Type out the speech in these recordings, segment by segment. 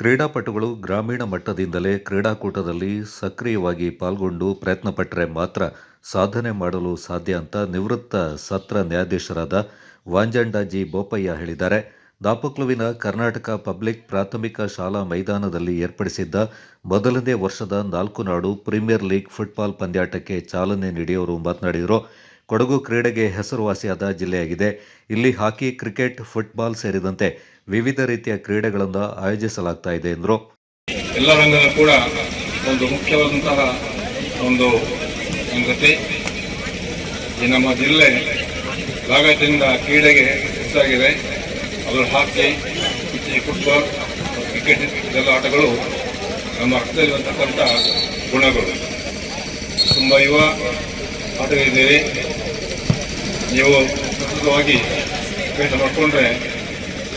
ಕ್ರೀಡಾಪಟುಗಳು ಗ್ರಾಮೀಣ ಮಟ್ಟದಿಂದಲೇ ಕ್ರೀಡಾಕೂಟದಲ್ಲಿ ಸಕ್ರಿಯವಾಗಿ ಪಾಲ್ಗೊಂಡು ಪ್ರಯತ್ನಪಟ್ಟರೆ ಮಾತ್ರ ಸಾಧನೆ ಮಾಡಲು ಸಾಧ್ಯ ಅಂತ ನಿವೃತ್ತ ಸತ್ರ ನ್ಯಾಯಾಧೀಶರಾದ ವಾಂಜಂಡಾಜಿ ಬೋಪಯ್ಯ ಹೇಳಿದ್ದಾರೆ. ದಾಪಕ್ಲುವಿನ ಕರ್ನಾಟಕ ಪಬ್ಲಿಕ್ ಪ್ರಾಥಮಿಕ ಶಾಲಾ ಮೈದಾನದಲ್ಲಿ ಏರ್ಪಡಿಸಿದ್ದ ಮೊದಲನೇ ವರ್ಷದ ನಾಲ್ಕು ನಾಡು ಪ್ರೀಮಿಯರ್ ಲೀಗ್ ಫುಟ್ಬಾಲ್ ಪಂದ್ಯಾಟಕ್ಕೆ ಚಾಲನೆ ನೀಡಿಯವರು ಮಾತನಾಡಿದರು. ಕೊಡಗು ಕ್ರೀಡೆಗೆ ಹೆಸರುವಾಸಿಯಾದ ಜಿಲ್ಲೆಯಾಗಿದೆ. ಇಲ್ಲಿ ಹಾಕಿ, ಕ್ರಿಕೆಟ್, ಫುಟ್ಬಾಲ್ ಸೇರಿದಂತೆ ವಿವಿಧ ರೀತಿಯ ಕ್ರೀಡೆಗಳನ್ನು ಆಯೋಜಿಸಲಾಗ್ತಾ ಇದೆ ಎಂದರು. ಎಲ್ಲ ರಂಗದ ಕೂಡ ಒಂದು ಮುಖ್ಯವಾದಂತಹ ಒಂದು ಸಂಗತಿ. ಈ ನಮ್ಮ ಜಿಲ್ಲೆ ಭಾಗದಿಂದ ಕ್ರೀಡೆಗೆ ಹೆಚ್ಚಾಗಿದೆ ಅದರ ಹಾಕಿ ಫುಟ್ಬಾಲ್, ಕ್ರಿಕೆಟ್ ಇದೆಲ್ಲ ಆಟಗಳು ನಮ್ಮ ರಕ್ತದಲ್ಲಿರತಕ್ಕಂಥ ಗುಣಗಳು. ತುಂಬ ಯುವ ಆಟಗಳಿದ್ದೀರಿ ನೀವು ಪ್ರಸ್ತುತವಾಗಿ ಕೆಲಸ ಮಾಡಿಕೊಂಡ್ರೆ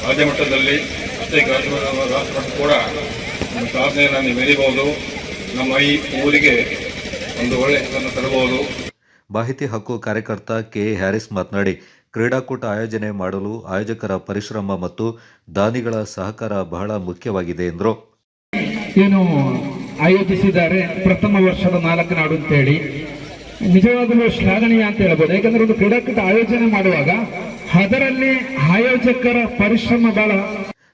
ರಾಜ್ಯ ಮಟ್ಟದಲ್ಲಿ ಅಷ್ಟೇ ರಾಷ್ಟ್ರ ರಾಷ್ಟ್ರ ಕೂಡ ನಮ್ಮ ಸಾಧನೆಯನ್ನು ನೀವು ಮೆರಿಬಹುದು ನಮ್ಮ ಈ ಊರಿಗೆ ಒಂದು ಒಳ್ಳೆಯ ಹೆಸರನ್ನು ತರಬಹುದು. ಮಾಹಿತಿ ಹಕ್ಕು ಕಾರ್ಯಕರ್ತ ಕೆ. ಹ್ಯಾರಿಸ್ ಮಾತನಾಡಿ ಕ್ರೀಡಾಕೂಟ ಆಯೋಜನೆ ಮಾಡಲು ಆಯೋಜಕರ ಪರಿಶ್ರಮ ಮತ್ತು ದಾನಿಗಳ ಸಹಕಾರ ಬಹಳ ಮುಖ್ಯವಾಗಿದೆ ಎಂದರು. ಏನು ಆಯೋಜಿಸಿದ್ದಾರೆ? ಪ್ರಥಮ ವರ್ಷದ ನಾಲ್ಕು ನಾಡು ಅಂತೇಳಿ. ನಿಜವಾಗಲೂ ಶ್ಲಾಘನೀಯ ಅಂತ ಹೇಳ್ಬೋದು. ಯಾಕಂದ್ರೆ ಒಂದು ಕ್ರೀಡಾಕೂಟ ಆಯೋಜನೆ ಮಾಡುವಾಗ ಅದರಲ್ಲಿ ಆಯೋಜಕರ ಪರಿಶ್ರಮ ಬಹಳ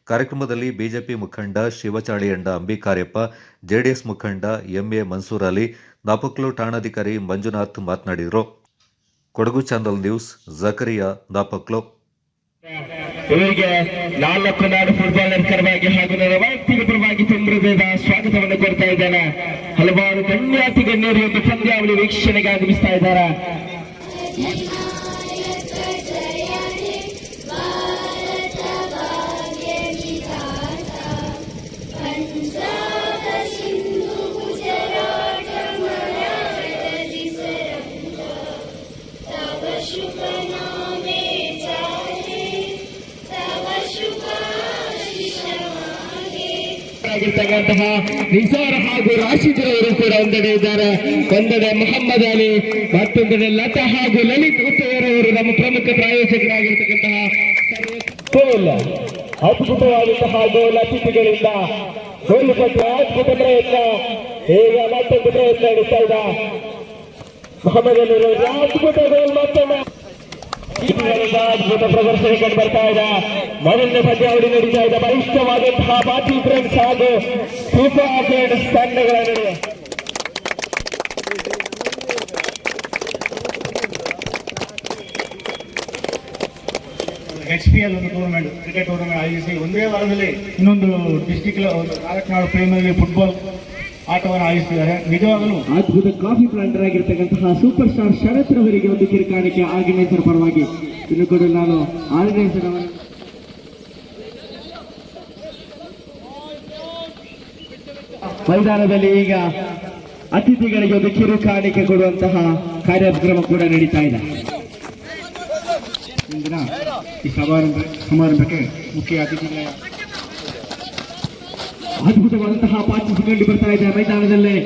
ಕಾರ್ಯಕ್ರಮದಲ್ಲಿ ಬಿಜೆಪಿ ಮುಖಂಡ ಶಿವಚಾಳಿಯಂಡ ಅಂಬಿಕಾರ್ಯಪ್ಪ ಜೆಡಿಎಸ್ ಮುಖಂಡ ಎಂಎ ಮನ್ಸೂರ್ ಅಲಿ ನಾಪಕ್ಲು ಠಾಣಾಧಿಕಾರಿ ಮಂಜುನಾಥ್ ಮಾತನಾಡಿದರು. Kodagu channel news Zakariya Napoklu. ಇವರಿಗೆ ನಾಲ್ಕು ನಾಡು ಫುಟ್ಬಾಲರ್ ಪರವಾಗಿ ಹಾಗೂ ನನ್ನ ವೈಯಕ್ತಿಕ ಪರವಾಗಿ ತುಂಬೃದಯದ ಸ್ವಾಗತವನ್ನು ಕೋರ್ತಾ ಇದ್ದೇನೆ. ಹಲವಾರು ಗಣ್ಯಾತಿ ಗಣ್ಯರು ಒಂದು ಪಂದ್ಯಾವಳಿ ವೀಕ್ಷಣೆಗೆ ಆಗಮಿಸ್ತಾ ಇದ್ದಾರೆ. ಾಗಿರ್ತಕ್ಕಂತಹ ನಿಸಾರ ಹಾಗೂ ರಾಶಿದ್ರವರು ಕೂಡ ಒಂದೆಡೆ ಇದ್ದಾರೆ. ಒಂದೆಡೆ ಮೊಹಮ್ಮದ್ ಅಲಿ, ಮತ್ತೊಂದೆಡೆ ಲತಾ ಹಾಗೂ ಲಲಿತ್ ಉತ್ತವರವರು ನಮ್ಮ ಪ್ರಮುಖ ಪ್ರಾಯೋಜಕರಾಗಿರ್ತಕ್ಕಂತಹ ಅದ್ಭುತವಾದಂತಹ ಗೋಲ್ ಅತಿಥಿಗಳಿಂದ ಗೋಲು ಅದ್ಭುತ ಪ್ರಯತ್ನ. ಈಗ ಮತ್ತೊಂದು ಪ್ರಯತ್ನ ನಡೆಸ್ತಾ ಇದ್ದ? ಮೊಹಮ್ಮದ್ ಅಲಿ ಅವರು ಅದ್ಭುತ ಗೋಲ್ ಮತ್ತೊಮ್ಮೆ ಅದ್ಭುತ ಪ್ರದರ್ಶನ ಕಂಡು ಬರ್ತಾ ಇದೆ. ಮೊದಲನೇ ಪಂದ್ಯಾವಳಿ ನಡೀತಾ ಇದೆ. ಬಲಿಷ್ಠವಾದಂತಹ ಬಾಟಿ ಫ್ರೆಂಡ್ಸ್ ಹಾಗೂ ಸೂಪರ್ ಫ್ರೆಂಡ್ಸ್ ತಂಡಗಳ ನಡುವೆ. ಎಚ್ ಪಿ ಎಲ್ ಒಂದು ಟೂರ್ನಮೆಂಟ್ ಕ್ರಿಕೆಟ್ ಟೂರ್ನಮೆಂಟ್ ಆಯೋಜಿಸಿ ಒಂದೇ ವಾರದಲ್ಲಿ ಇನ್ನೊಂದು ಡಿಸ್ಟಿಕ್ ನಾಲ್ಕು ಪ್ರೀಮಿಯರ್ ಫುಟ್ಬಾಲ್ ಆಟವನ್ನು ಆಯೋಜಿಸಿದ್ದಾರೆ. ನಿಜವಾಗಲೂ ಅದ್ಭುತ ಕಾಫಿ ಪ್ಲಾಂಟರ್ ಆಗಿರ್ತಕ್ಕಂತಹ ಸೂಪರ್ ಸ್ಟಾರ್ ಶರತ್ ರವರಿಗೆ ಒಂದು ಕಿರುಕಾಣಿಕೆ. ಆರ್ಗನೈಸರ್ ಪರವಾಗಿ. ಇನ್ನು ಕೂಡ ನಾನು ಆರ್ಗನೈಸರ್ ಮೈದಾನದಲ್ಲಿ ಈಗ ಅತಿಥಿಗಳಿಗೆ ಒಂದು ಕಿರುಕಾಣಿಕೆ ಕೊಡುವಂತಹ ಕಾರ್ಯಕ್ರಮ ಕೂಡ ನಡೀತಾ ಇದೆ. ಇಂದಿನ ಈ ಸಮಾರಂಭ ಸಮಾರಂಭಕ್ಕೆ ಮುಖ್ಯ ಅತಿಥಿಗಳ ಅದ್ಭುತವಾದಂತಹ ಪಾರ್ಟಿಸಿಪೆಂಟ್ ಬರ್ತಾ ಇದೆ ಮೈದಾನದಲ್ಲಿ.